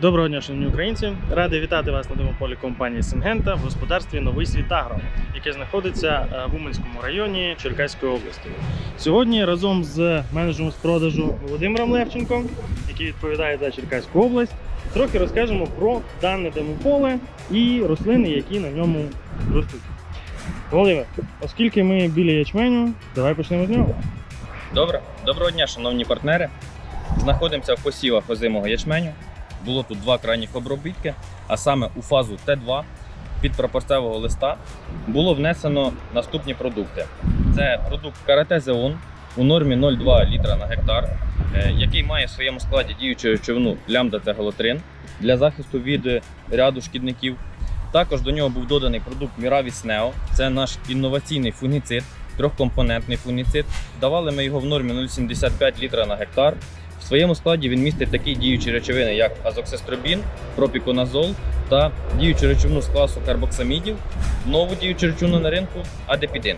Доброго дня, шановні українці! Радий вітати вас на домополі компанії Сингента в господарстві Новий Світ Агро, яке знаходиться е, в Уманському районі Черкаської області. Сьогодні разом з менеджером з продажу Володимиром Левченком, який відповідає за Черкаську область, трохи розкажемо про дане демополе і рослини, які на ньому ростуть. Володимир, оскільки ми біля ячменю, давай почнемо з нього. Добре, доброго дня, шановні партнери. Знаходимося в посівах озимого ячменю. Було тут два крайніх обробітки, а саме у фазу Т2 під прапорцевого листа було внесено наступні продукти. Це продукт Карате Зеон у нормі 0,2 літра на гектар, е, який має в своєму складі діючу речовину лямбда тегалотрин для захисту від е, ряду шкідників. Також до нього був доданий продукт Neo. Це наш інноваційний фунгіцид, трьохкомпонентний фунгіцид. Давали ми його в нормі 0,75 літра на гектар. В своєму складі він містить такі діючі речовини, як азоксестробін, пропіконазол та діючу речовину з класу карбоксамідів, нову діючу речовину на ринку адепідин.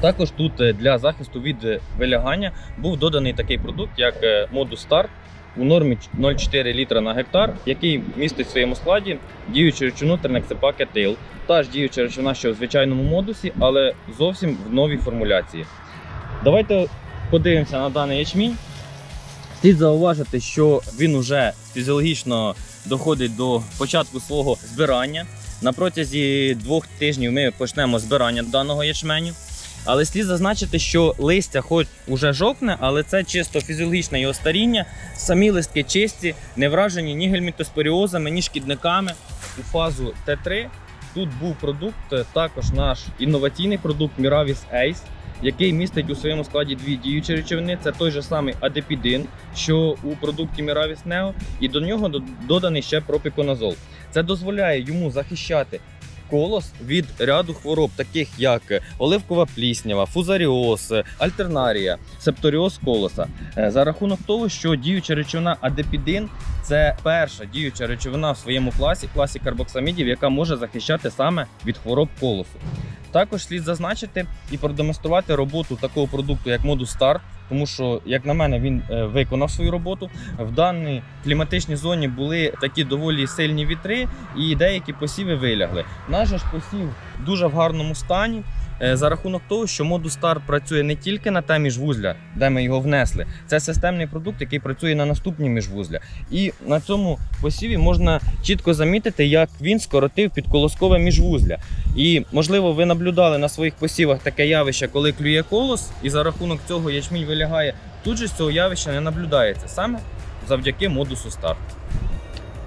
Також тут е, для захисту від е, вилягання був доданий такий продукт, як е, Modus Start у нормі 0,4 літра на гектар, який містить в своєму складі діючу речовину тернексепа кетил. Та ж діюча речовина, що в звичайному модусі, але зовсім в новій формуляції. Давайте подивимося на даний ячмінь. Слід зауважити, що він уже фізіологічно доходить до початку свого збирання. На протязі двох тижнів ми почнемо збирання даного ячменю. Але слід зазначити, що листя хоч уже жовтне, але це чисто фізіологічне його старіння. Самі листки чисті, не вражені ні гельмітоспоріозами, ні шкідниками. У фазу Т3 тут був продукт, е, також наш інноваційний продукт Miravis Ace, який містить у своєму складі дві діючі речовини. Це той же самий адепідин, що у продукті Miravis Neo, і до нього доданий ще пропіконазол. Це дозволяє йому захищати колос від ряду хвороб, таких як оливкова пліснява, фузаріоз, альтернарія, септоріоз колоса. Е, За рахунок того, що діюча речовина адепідин це перша діюча речовина в своєму класі, класі карбоксамідів, яка може захищати саме від хвороб колосу. Також слід зазначити і продемонструвати роботу такого продукту, як Modus Start, тому що, як на мене, він е, виконав свою роботу. В даній кліматичній зоні були такі доволі сильні вітри, і деякі посіви вилягли. Наш ж посів дуже в гарному стані. е, За рахунок того, що Start працює не тільки на те міжвузля, де ми його внесли, це системний продукт, який працює на наступні міжвузля. І на цьому посіві можна чітко замітити, як він скоротив підколоскове міжвузля. І можливо, ви наблюдали на своїх посівах таке явище, коли клює колос, і за рахунок цього ячмінь вилягає. Тут же цього явища не наблюдається саме завдяки модусу старт.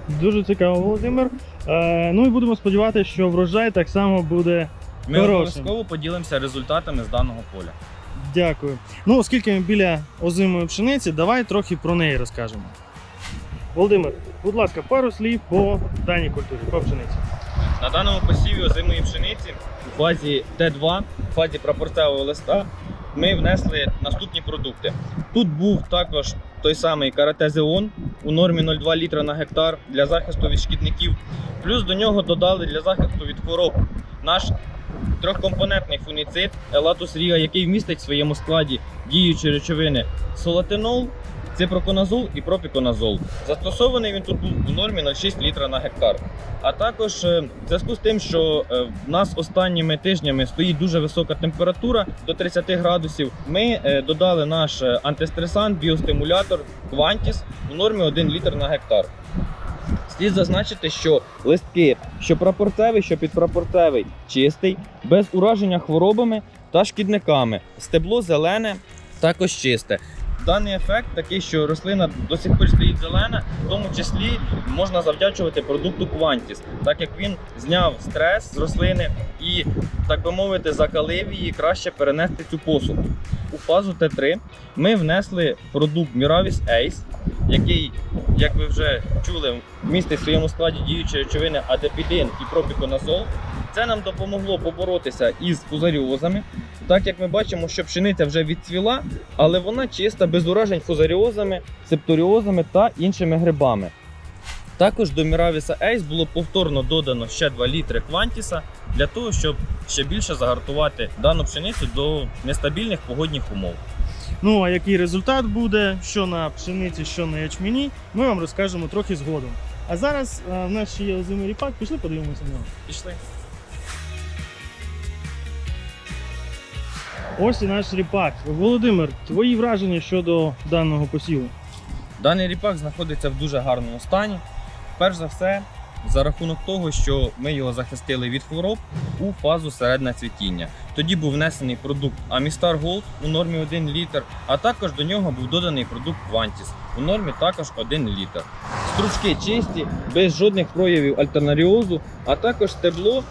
Дуже цікаво, Володимир. Е, ну і будемо сподіватися, що врожай так само буде Ми Хорошим. обов'язково поділимося результатами з даного поля. Дякую. Ну, оскільки ми біля озимої пшениці, давай трохи про неї розкажемо. Володимир, будь ласка, пару слів по даній культурі, по пшениці. На даному посіві озимої пшениці у фазі Т2, у фазі прапорцевого листа, ми внесли наступні продукти. Тут був також той самий каратезеон у нормі 0,2 літра на гектар для захисту від шкідників. Плюс до нього додали для захисту від хвороб наш трьохкомпонентний фуніцид Елатус Ріга, який вмістить в своєму складі діючі речовини солатинол, ципроконазол і пропіконазол. Застосований він тут був у нормі 0,6 літра на гектар. А також е, в зв'язку з тим, що е, в нас останніми тижнями стоїть дуже висока температура до 30 градусів, ми е, додали наш антистресант, біостимулятор Quantis у нормі 1 літр на гектар. Слід зазначити, що листки, що прапорцевий, що підпрапорцевий, чистий, без ураження хворобами та шкідниками. Стебло зелене, також чисте. Даний ефект такий, що рослина до сих пор стоїть зелена, в тому числі можна завдячувати продукту Quantis, так як він зняв стрес з рослини і, так би мовити, закалив її краще перенести цю посуху. У фазу Т3 ми внесли продукт Miravis Ace, який, як ви вже чули, містить в своєму складі діючі речовини адепідин і пропіконазол. Це нам допомогло поборотися із фузаріозами. Так як ми бачимо, що пшениця вже відцвіла, але вона чиста, без уражень фузаріозами, септоріозами та іншими грибами. Також до Міравіса Ейс було повторно додано ще 2 літри квантіса для того, щоб ще більше загартувати дану пшеницю до нестабільних погодних умов. Ну а який результат буде, що на пшениці, що на ячмені, ми вам розкажемо трохи згодом. А зараз е, в нас ще є озимий ріпак, пішли подивимося на нього. Пішли. Ось і наш ріпак. Володимир, твої враження щодо даного посіву? Даний ріпак знаходиться в дуже гарному стані. Перш за все, за рахунок того, що ми його захистили від хвороб у фазу середне цвітіння. Тоді був внесений продукт Amistar Gold у нормі 1 літр, а також до нього був доданий продукт Quantis у нормі також 1 літр. Стручки чисті, без жодних проявів альтернаріозу, а також стебло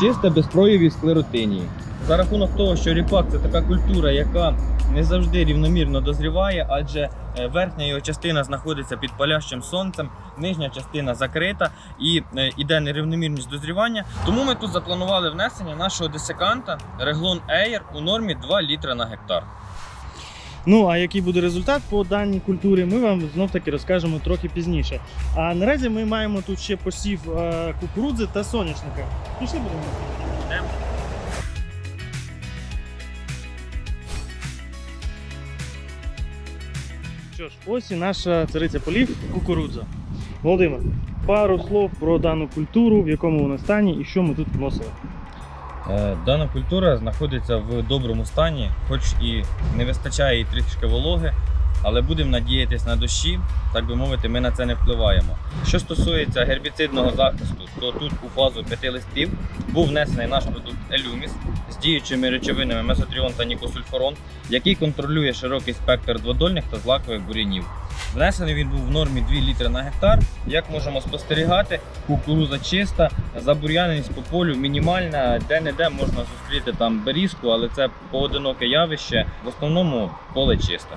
чисте без проявів склеротинії. За рахунок того, що ріпак це така культура, яка не завжди рівномірно дозріває, адже е, верхня його частина знаходиться під палящим сонцем, нижня частина закрита і е, іде нерівномірність дозрівання. Тому ми тут запланували внесення нашого десиканта Реглон Air у нормі 2 літра на гектар. Ну а який буде результат по даній культурі, ми вам знов таки розкажемо трохи пізніше. А наразі ми маємо тут ще посів е, кукурудзи та соняшника. Пішли будемо. Що ж, ось і наша цариця полів кукурудза. Володимир, пару слов про дану культуру, в якому вона стані і що ми тут вносили. Е, Дана культура знаходиться в доброму стані, хоч і не вистачає їй трішки вологи, але будемо надіятися на дощі, так би мовити, ми на це не впливаємо. Що стосується гербіцидного захисту, то тут у фазу п'яти листів був внесений наш продукт Елюміс з діючими речовинами месотріон та нікосульфорон, який контролює широкий спектр дводольних та злакових бур'янів. Внесений він був в нормі 2 літри на гектар. Як можемо спостерігати, кукуруза чиста, забур'яненість по полю мінімальна, де-не-де можна зустріти там берізку, але це поодиноке явище. В основному поле чисте.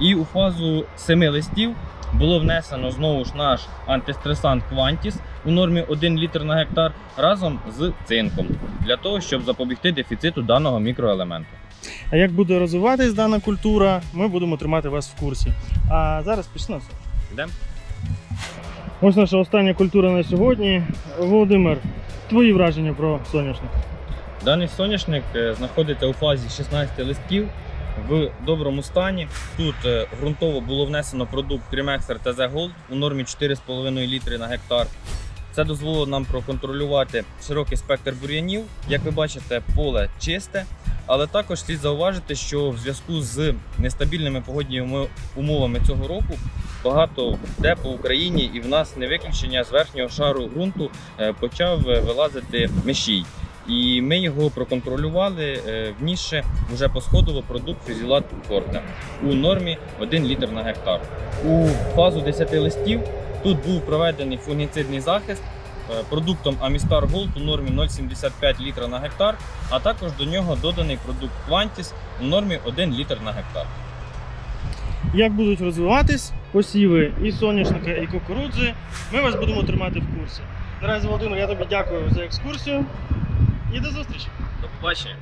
І у фазу семи листів було внесено знову ж наш антистресант Quantis у нормі 1 літр на гектар разом з цинком для того, щоб запобігти дефіциту даного мікроелементу. А як буде розвиватись дана культура, ми будемо тримати вас в курсі. А зараз все. Йдемо? Ось наша остання культура на сьогодні. Володимир, твої враження про соняшник. Даний соняшник е, знаходиться у фазі 16 листків в доброму стані. Тут е, ґрунтово було внесено продукт Primexer TZ Gold у нормі 4,5 літри на гектар. Це дозволило нам проконтролювати широкий спектр бур'янів. Як ви бачите, поле чисте, але також слід зауважити, що в зв'язку з нестабільними погодніми умовами цього року багато де по Україні і в нас не виключення з верхнього шару ґрунту е, почав е, вилазити мешій. І ми його проконтролювали, е, внісши вже посходово продукт Фюзілат Форте у нормі 1 літр на гектар. У фазу 10 листів тут був проведений фунгіцидний захист е, продуктом Amistar Gold у нормі 0,75 літра на гектар, а також до нього доданий продукт Quantis у нормі 1 літр на гектар. Як будуть розвиватись посіви і соняшника, і кукурудзи, ми вас будемо тримати в курсі. Наразі, Володимир, я тобі дякую за екскурсію і до зустрічі! До побачення!